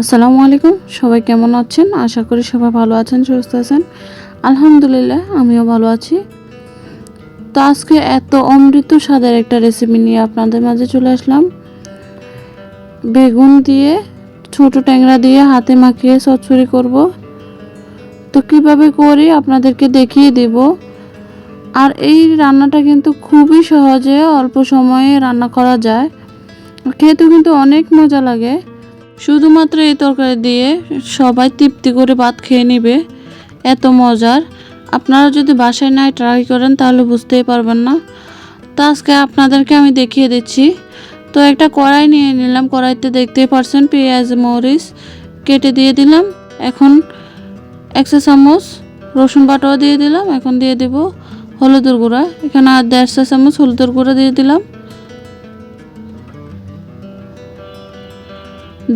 আসসালামু আলাইকুম। সবাই কেমন আছেন? আশা করি সবাই ভালো আছেন, সুস্থ আছেন। আলহামদুলিল্লাহ, আমিও ভালো আছি। তো আজকে এত অমৃত স্বাদের একটা রেসিপি নিয়ে আপনাদের মাঝে চলে আসলাম। বেগুন দিয়ে, ছোট ট্যাংরা দিয়ে হাতে মাখিয়ে চচ্চড়ি করব। তো কীভাবে করি আপনাদেরকে দেখিয়ে দেব। আর এই রান্নাটা কিন্তু খুবই সহজে অল্প সময়ে রান্না করা যায়। খেতেও কিন্তু অনেক মজা লাগে। শুধুমাত্র এই তরকারি দিয়ে সবাই তৃপ্তি করে ভাত খেয়ে নেবে। এত মজার। আপনারা যদি বাসায় নাই ট্রাই করেন, তাহলে বুঝতেই পারবেন না। তো আজকে আপনাদেরকে আমি দেখিয়ে দিচ্ছি। তো একটা কড়াই নিয়ে নিলাম। কড়াইতে দেখতেই পারছেন পেঁয়াজ, মরিচ কেটে দিয়ে দিলাম। এখন একশো চামচ রসুন বাটাও দিয়ে দিলাম। এখন দিয়ে দেব হলুদের গুঁড়া। এখানে আর দেড়শো চামচ হলুদের গুঁড়া দিয়ে দিলাম।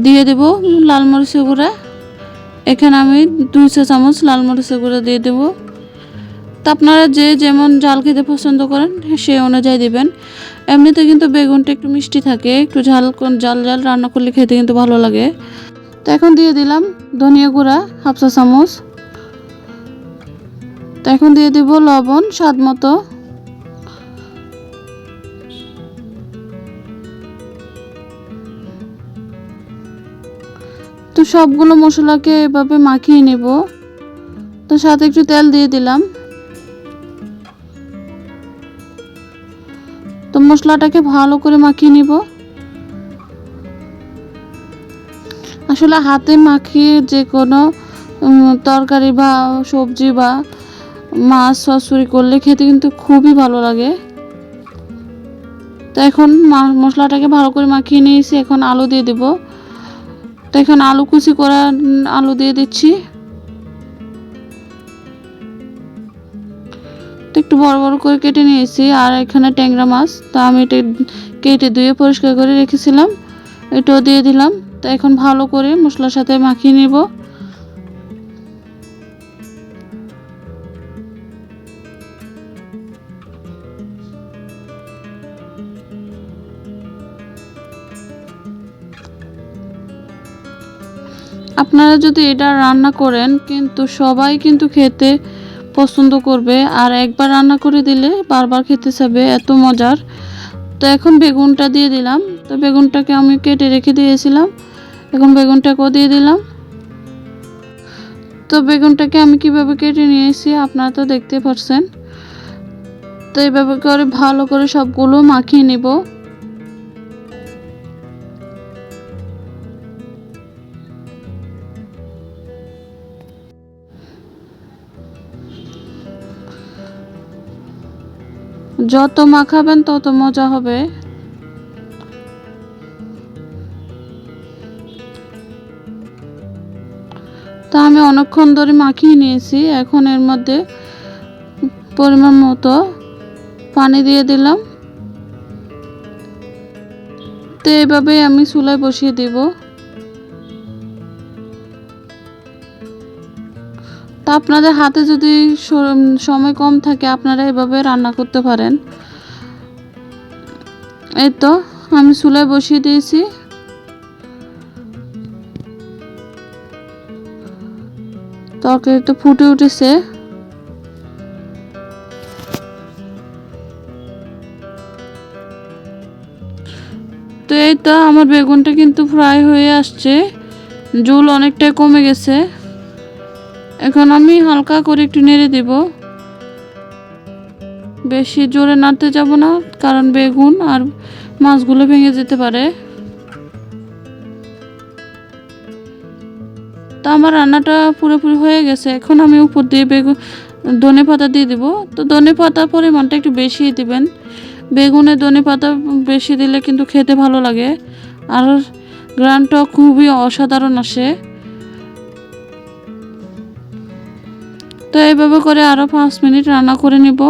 দিয়ে দেব লাল মরিচের গুঁড়া। এখানে আমি দুইশো চামচ লাল মরিচের গুঁড়া দিয়ে দেব। তা আপনারা যে যেমন জাল খেতে পছন্দ করেন, সে অনুযায়ী দিবেন। এমনিতে কিন্তু বেগুনটা একটু মিষ্টি থাকে, একটু ঝাল জাল জাল রান্না করলে খেতে কিন্তু ভালো লাগে। তো এখন দিয়ে দিলাম ধনিয়া গুঁড়া হাফসা চামচ। তো এখন দিয়ে দিব লবণ, স্বাদ মতো। তো সবগুলো মশলাকে এভাবে মাখিয়ে নেব। তো সাথে একটু তেল দিয়ে দিলাম। তো মশলাটাকে ভালো করে মাখিয়ে নিব। আসলে হাতে মাখিয়ে যে কোনো তরকারি বা সবজি বা মাছ সসুরি করলে খেতে কিন্তু খুবই ভালো লাগে। তো এখন মশলাটাকে ভালো করে মাখিয়ে নিয়েছি। এখন আলু দিয়ে দেবো। তো এখন আলু কুচি করা আলু দিয়ে দিচ্ছি। তো একটু বড় বড় করে কেটে নিয়েছি, আর এখানে ট্যাংরা মাছ। তা আমি এটা কেটে ধুয়ে পরিষ্কার করে রেখেছিলাম, এটাও দিয়ে দিলাম। তো এখন ভালো করে মশলার সাথে মাখিয়ে নেব। আপনারা যদি এটা রান্না করেন, কিন্তু সবাই কিন্তু খেতে পছন্দ করবে। আর একবার রান্না করে দিলে বারবার খেতে চাবে, এত মজার। তো এখন বেগুনটা দিয়ে দিলাম। তো বেগুনটাকে আমি কেটে রেখে দিয়েছিলাম। এখন বেগুনটাকেও দিয়ে দিলাম। তো বেগুনটাকে আমি কীভাবে কেটে নিয়েছি আপনারা তো দেখতে পাচ্ছেন তো এইভাবে করে ভালো করে সবগুলো মাখিয়ে নেব। যত মাখাবেন তত মজা হবে। তা আমি অনেকক্ষণ ধরে মাখিয়ে নিয়েছি, এখন এর মধ্যে পরিমাণ মতো পানি দিয়ে দিলাম। তো এভাবেই আমি চুলায় বসিয়ে দিব। তা আপনাদের হাতে যদি সময় কম থাকে, আপনারা এভাবে রান্না করতে পারেন। এই তো, আমি চুলায় বসিয়ে দিয়েছি। তরকারি তো ফুটে উঠেছে। তো এই তো, আমার বেগুনটা কিন্তু ফ্রাই হয়ে আসছে। ঝোল অনেকটাই কমে গেছে। এখন আমি হালকা করে একটু নেড়ে দেব। বেশি জোরে নাড়তে যাব না, কারণ বেগুন আর মাছগুলো ভেঙে যেতে পারে। তো আমার রান্নাটা পুরোপুরি হয়ে গেছে। এখন আমি উপর দিয়ে বেগুন, ধনে পাতা দিয়ে দিব। তো ধনে পাতার পরিমাণটা একটু বেশি দিবেন। বেগুনে ধনে পাতা বেশি দিলে কিন্তু খেতে ভালো লাগে। আর গ্রানটা খুবই অসাধারণ আসে। তো এইভাবে করে আরও পাঁচ মিনিট রান্না করে নিব।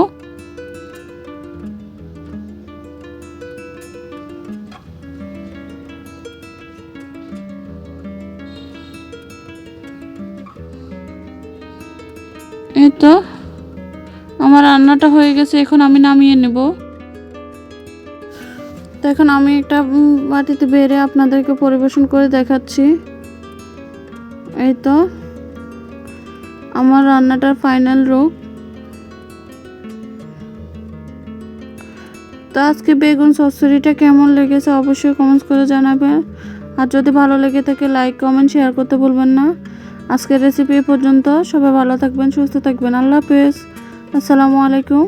এই তো, আমার রান্নাটা হয়ে গেছে, এখন আমি নামিয়ে নেব। তো এখন আমি একটা বাটিতে বেড়ে আপনাদেরকে পরিবেশন করে দেখাচ্ছি। এই তো। আমার রান্নাটার ফাইনাল রূপ। তো আজকে বেগুন সসরিটা কেমন লেগেছে অবশ্যই কমেন্টস করে জানাবেন আর যদি ভালো লেগে থাকে লাইক কমেন্ট শেয়ার করতে ভুলবেন না। আজকের রেসিপি পর্যন্ত সবাই ভালো থাকবেন, সুস্থ থাকবেন। আল্লাহ হাফেজ। আসসালামু আলাইকুম।